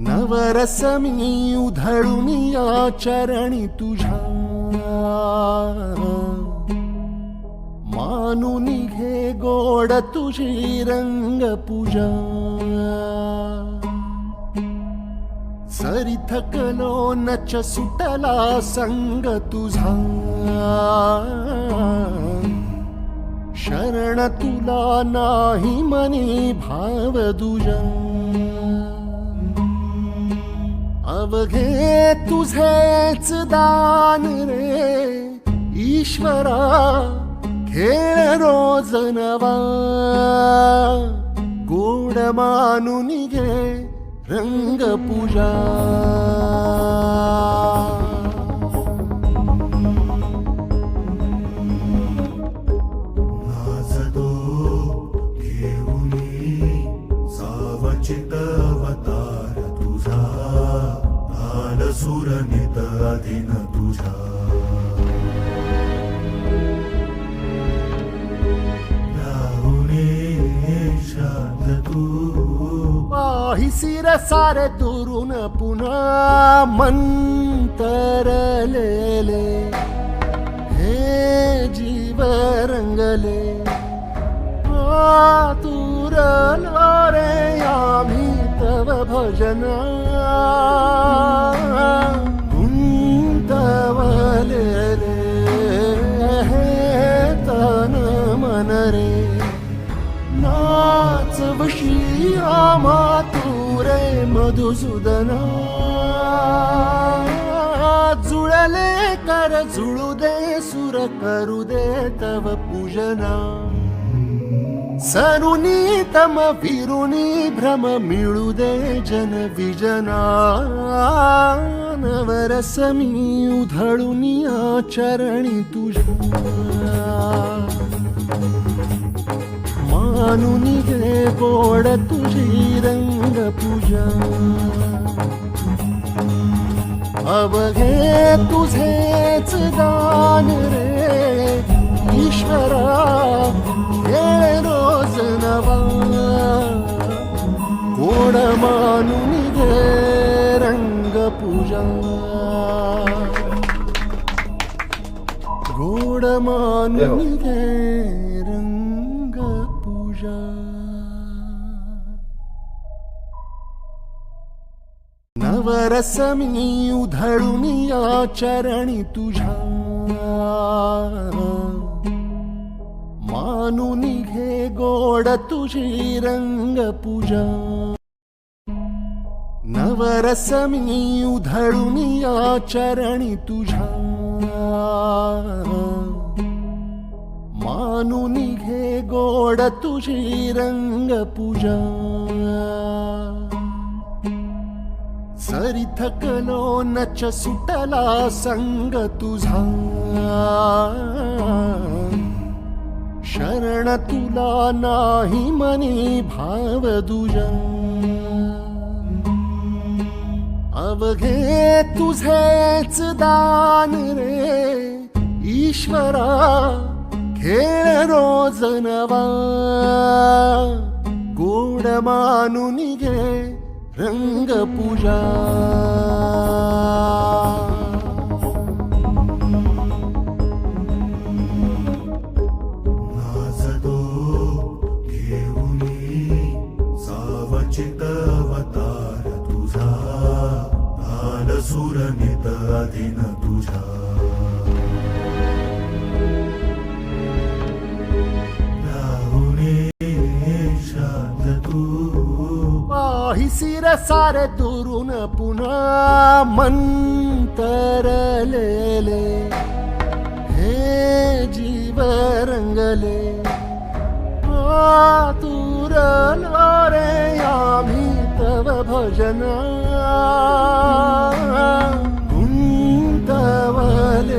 नवरस मी उधळून या चरणी तुझ्या. मानून घे गोड तुझी रंग पूजा सरी थकलो नच सुटला संग तुझा. शरण तुला नाही मनी भाव दुजा. अवघे तुझेच दान रे ईश्वरा खेळ रोज नवा गोड मानून घे रंग सुर सुरनित अधीन तुझा राहुणे शांत तू। पाही सिर सारे दुरून पुन्हा मंतरलेले हे जीव रंगले आतुरलो रे आम्ही तव भजना। मन रे नाच वशी आम्हा तू रे मधुसूदना. जुळले कर जुळू दे सुर करू दे तव पूजना. सरुनी तम विरुनी भ्रम मिळू दे जन विजना. नवरस मी उधळून चरणी तुझ्या. मानून गे गोड तुझी रंग पूजा अवघे तुझेच दान रे ईश्वरा खेळ रोज नवा. गोड मानून गे रंग पूजा गोड मानून घे नवरस मी उधळून या चरणी तुझ्या. मानून घे गोड तुझी रंग पूजा नवरस मी उधळून या चरणी तुझ्या. मानून घे गोड तुझी रंग पूजा सरी थकलो नच सुटला संग तुझा शरण तुला नाही मनी भाव दुजा अवघे तुझेच दान रे ईश्वरा रो न वा गूडमानुनिगे रङ्गपूजा नासदो तुझा सावचितवतार तुजा तु पाही सिर सारे दुरून पुन्हा मंतरलेले हे जीव रंगले आतुरलो रे आम्ही तव भजन गुंतवलेले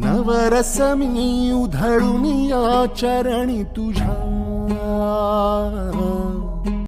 नवरस मी उधळून या चरणी तुझ्या